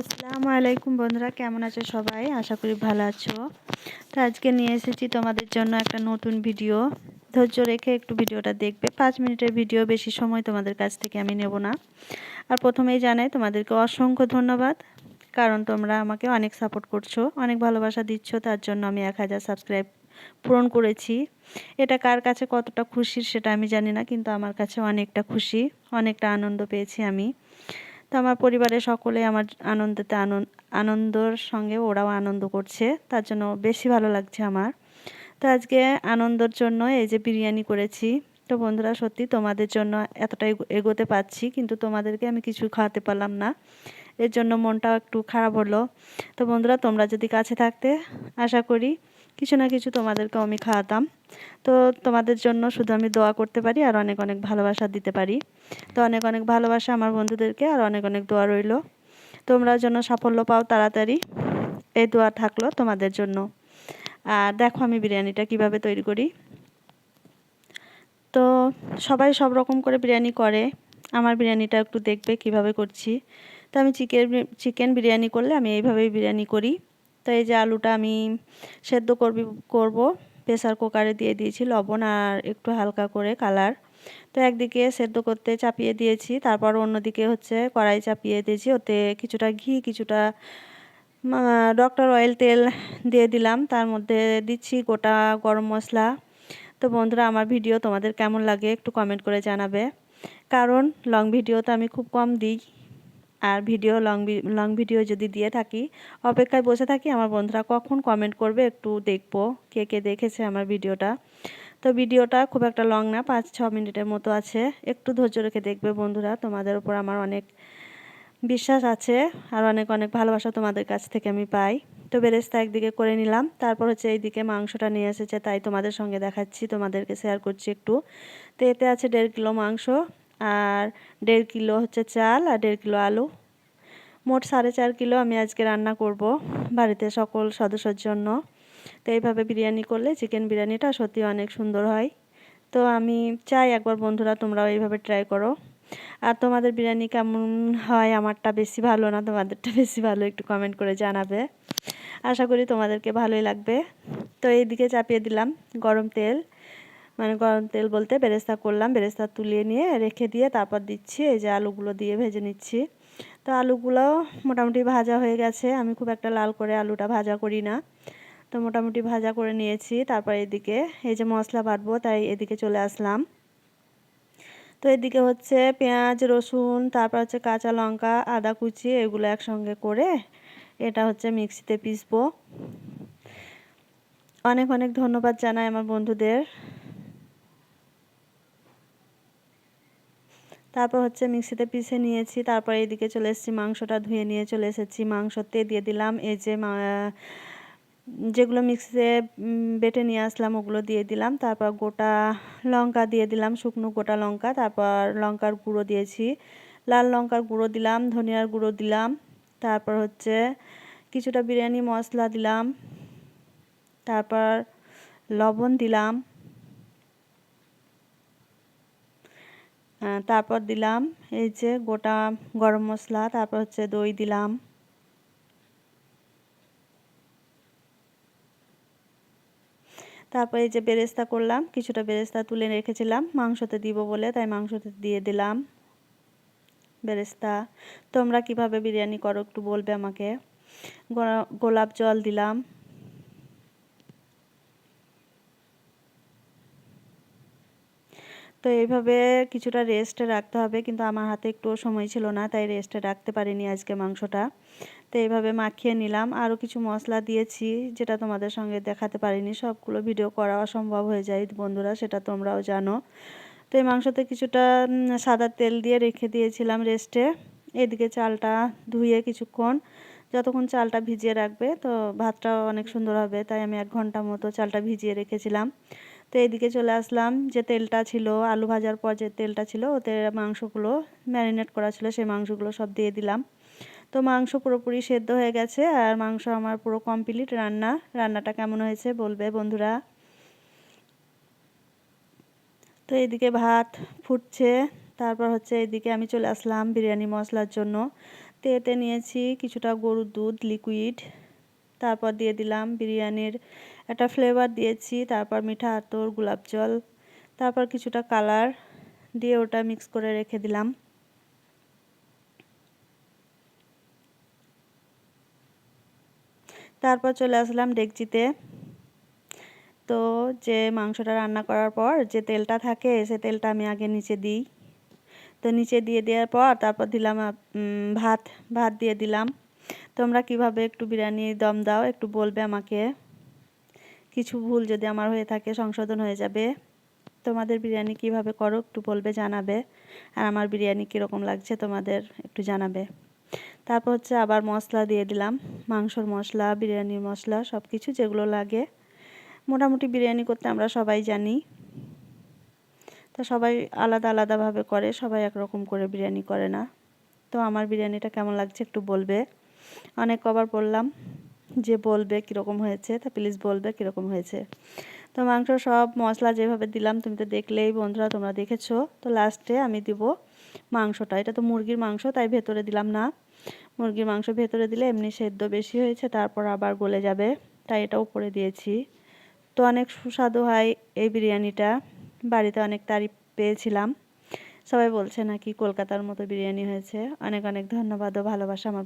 আসসালামু আলাইকুম বন্ধুরা, কেমন আছো সবাই? আশা করি ভালো আছো। তো আজকে নিয়ে এসেছি তোমাদের জন্য একটা নতুন ভিডিও। ধৈর্য রেখে একটু ভিডিওটা দেখবে। পাঁচ মিনিটের ভিডিও, বেশি সময় তোমাদের কাছ থেকে আমি নেব না। আর প্রথমেই জানাই, তোমাদেরকে অসংখ্য ধন্যবাদ। কারণ তোমরা আমাকে অনেক সাপোর্ট করছ, অনেক ভালোবাসা দিচ্ছ, তার জন্য আমি এক হাজার সাবস্ক্রাইব পূরণ করেছি। এটা কার কাছে কতটা খুশির সেটা আমি জানি না, কিন্তু আমার কাছে অনেকটা খুশি, অনেকটা আনন্দ পেয়েছি আমি। তো আমার পরিবারের সকলে আমার আনন্দতে আনন্দ আনন্দর সঙ্গে ওরাও আনন্দ করছে, তার জন্য বেশি ভালো লাগছে আমার। তো আজকে আনন্দর জন্য এই যে বিরিয়ানি করেছি, তো বন্ধুরা সত্যি তোমাদের জন্য এতটাই এগোতে পারছি, কিন্তু তোমাদেরকে আমি কিছু খাওয়াতে পারলাম না। এর জন্য মনটাও একটু খারাপ হলো। তো বন্ধুরা তোমরা যদি কাছে থাকতে, আশা করি কিছু না কিছু তোমাদেরকেও আমি খাওয়াতাম। তো তোমাদের জন্য শুধু আমি দোয়া করতে পারি আর অনেক অনেক ভালোবাসা দিতে পারি। তো অনেক অনেক ভালোবাসা আমার বন্ধুদেরকে আর অনেক অনেক দোয়া রইল। তোমরা যেন সাফল্য পাও তাড়াতাড়ি। এই দোয়া থাকল তোমাদের জন্য। আর দেখো আমি বিরিয়ানিটা কীভাবে তৈরি করি। তো সবাই সব রকম করে বিরিয়ানি করে। আমার বিরিয়ানিটা একটু দেখবে কীভাবে করছি। তো আমি চিকেন চিকেন বিরিয়ানি করলে আমি এইভাবেই বিরিয়ানি করি। তো এই যে আলুটা আমি সেদ্ধ করবি, করব। প্রেসার কুকারে দিয়ে দিয়েছি লবণ আর একটু হালকা করে কালার। তো একদিকে সেদ্ধ করতে চাপিয়ে দিয়েছি, তারপর অন্যদিকে হচ্ছে কড়াই চাপিয়ে দিয়েছি। ওতে কিছুটা ঘি, কিছুটা ডক্টর অয়েল তেল দিয়ে দিলাম। তার মধ্যে দিচ্ছি গোটা গরম মশলা। তো বন্ধুরা, আমার ভিডিও তোমাদের কেমন লাগে একটু কমেন্ট করে জানাবে। কারণ লং ভিডিও তো আমি খুব কম দিই। আর ভিডিও লং লং ভিডিও যদি দিয়ে থাকি, অপেক্ষায় বসে থাকি, আমার বন্ধুরা কখন কমেন্ট করবে একটু দেখব কে কে দেখেছে আমার ভিডিওটা। তো ভিডিওটা খুব একটা লং না, পাঁচ, ছ মিনিটের মতো আছে। একটু ধৈর্য রেখে দেখবে বন্ধুরা, তোমাদের উপর আমার অনেক বিশ্বাস আছে আর অনেক অনেক ভালোবাসা তোমাদের কাছ থেকে আমি পাই। তো বেরেস্তা একদিকে করে নিলাম, তারপর হচ্ছে এইদিকে মাংসটা নিয়ে এসেছে, তাই তোমাদের সঙ্গে দেখাচ্ছি, তোমাদেরকে শেয়ার করছি একটু। তো এতে আছে দেড় কিলো মাংস আর দেড় কিলো হচ্ছে চাল আর দেড় কিলো আলু। মোট সাড়ে চার কিলো আমি আজকে রান্না করব বাড়িতে সকল সদস্যর জন্য। তো এইভাবে বিরিয়ানি করলে চিকেন বিরিয়ানিটা সত্যি অনেক সুন্দর হয়। তো আমি চাই একবার বন্ধুরা তোমরাও এইভাবে ট্রাই করো। আর তোমাদের বিরিয়ানি কেমন হয় আমারটা বেশি ভালো না, তোমাদেরটা বেশি ভালো একটু কমেন্ট করে জানাবে। আশা করি তোমাদেরকে ভালোই লাগবে। তো এইদিকে চাপিয়ে দিলাম গরম তেল। মানে গরম তেল বলতে বেরেস্তা করলাম, বেরেস্তা তুলিয়ে নিয়ে রেখে দিয়ে তারপর দিচ্ছি, এই যে আলুগুলো দিয়ে ভেজে নিচ্ছি। তো আলুগুলো মোটামুটি ভাজা হয়ে গেছে, আমি খুব একটা লাল করে আলুটা ভাজা করি না। তো মোটামুটি ভাজা করে নিয়েছি, তারপর এদিকে এই যে মশলা বাটবো, তাই এদিকে চলে আসলাম। তো এদিকে হচ্ছে পেঁয়াজ, রসুন, তারপর হচ্ছে কাঁচা লঙ্কা, আদা কুচি, এগুলো একসঙ্গে করে এটা হচ্ছে মিক্সিতে পিসবো। অনেক অনেক ধন্যবাদ জানাই আমার বন্ধুদের। তারপর হচ্ছে মিক্সিতে পিষে নিয়েছি, তারপর এদিকে চলে এসেছি, মাংসটা ধুয়ে নিয়ে চলে এসেছি। মাংসতে দিয়ে দিলাম, এই যে যেগুলো মিক্সিতে বেটে নিয়ে আসলাম ওগুলো দিয়ে দিলাম। তারপর গোটা লঙ্কা দিয়ে দিলাম, শুকনো গোটা লঙ্কা। তারপর লঙ্কার গুঁড়ো দিয়েছি, লাল লঙ্কার গুঁড়ো দিলাম, ধনিয়ার গুঁড়ো দিলাম। তারপর হচ্ছে কিছুটা বিরিয়ানি মশলা দিলাম। তারপর লবণ দিলাম। তারপর দিলাম এই যে গোটা গরম মশলা, তারপর হচ্ছে দই দিলাম। তারপর এই যে বেরেস্তা করলাম, কিছুটা বেরেস্তা তুলে রেখেছিলাম, মাংসতে দিব বলে, তাই মাংসতে দিয়ে দিলাম বেরেস্তা। তোমরা কীভাবে বিরিয়ানি করো একটু বলবে আমাকে। গোলাপ জল দিলাম তো এইভাবে কিছুটা রেস্টে রাখতে হবে। কিন্তু আমার হাতে একটুও সময় ছিল না, তাই রেস্টে রাখতে পারিনি আজকে মাংসটা। তো এইভাবে মাখিয়ে নিলাম। আরও কিছু মশলা দিয়েছি, যেটা তোমাদের সঙ্গে দেখাতে পারিনি। সবগুলো ভিডিও করা অসম্ভব হয়ে যায় বন্ধুরা, সেটা তোমরাও জানো। তো এই মাংসতে কিছুটা সাদা তেল দিয়ে রেখে দিয়েছিলাম রেস্টে এদিকে চালটা ধুয়ে কিছুক্ষণ। যতক্ষণ চালটা ভিজিয়ে রাখবে, তো ভাতটাও অনেক সুন্দর হবে, তাই আমি এক ঘণ্টা মতো চালটা ভিজিয়ে রেখেছিলাম। তো এদিকে চলে আসলাম। যে তেলটা ছিল, আলু ভাজার পর যে তেলটা ছিল, ওতে মাংসগুলো ম্যারিনেট করা ছিল, সেই মাংসগুলো সব দিয়ে দিলাম। তো মাংস পুরোপুরি সেদ্ধ হয়ে গেছে, আর মাংস আমার পুরো কমপ্লিট রান্না। রান্নাটা কেমন হয়েছে বলবে বন্ধুরা? তো এদিকে ভাত ফুটছে, তারপর হচ্ছে এদিকে আমি চলে আসলাম বিরিয়ানি মশলার জন্য। তো এতে নিয়েছি কিছুটা গরুর দুধ লিকুইড তারপর দিয়ে দিলাম বিরিয়ানির একটা ফ্লেভার দিয়েছি, তারপর মিঠা আতর, গোলাপ জল, তারপর কিছুটা কালার দিয়ে ওটা মিক্স করে রেখে দিলাম। তারপর চলে আসলাম ডেকচিতে। তো যে মাংসটা রান্না করার পর যে তেলটা থাকে, সে তেলটা আমি আগে নিচে দিই। তো নিচে দিয়ে দেওয়ার পর তারপর দিলাম ভাত ভাত দিয়ে দিলাম। তোমরা কীভাবে একটু বিরিয়ানি দম দাও, একটু বলবে আমাকে। কিছু ভুল যদি আমার হয়ে থাকে, সংশোধন হয়ে যাবে। তোমাদের বিরিয়ানি কীভাবে করো, একটু বলবে, জানাবে। আর আমার বিরিয়ানি কীরকম লাগছে, তোমাদের একটু জানাবে। তারপর হচ্ছে আবার মশলা দিয়ে দিলাম। মাংসর মশলা, বিরিয়ানির মশলা সব কিছু যেগুলো লাগে। মোটামুটি বিরিয়ানি করতে আমরা সবাই জানি। তো সবাই আলাদা আলাদাভাবে করে, সবাই একরকম করে বিরিয়ানি করে না। তো আমার বিরিয়ানিটা কেমন লাগছে একটু বলবে। অনেক কবার বললাম যে বলবে কীরকম হয়েছে, তা প্লিজ বলবে কীরকম হয়েছে। তো মাংস সব মশলা যেভাবে দিলাম, তুমি তো দেখলেই বন্ধুরা তোমরা দেখেছ, তো লাস্টে আমি দিব মাংসটা। এটা তো মুরগির মাংস, তাই ভেতরে দিলাম না। মুরগির মাংস ভেতরে দিলে এমনি সেদ্ধ বেশি হয়েছে, তারপর আবার গলে যাবে, তাই এটা উপরে দিয়েছি। তো অনেক সুস্বাদু হয় এই বিরিয়ানিটা, বাড়িতে অনেক তারিফ পেয়েছিলাম। সবাই বলছে নাকি কলকাতার মতো বিরিয়ানি হয়েছে। অনেক অনেক ধন্যবাদ ও ভালোবাসা আমার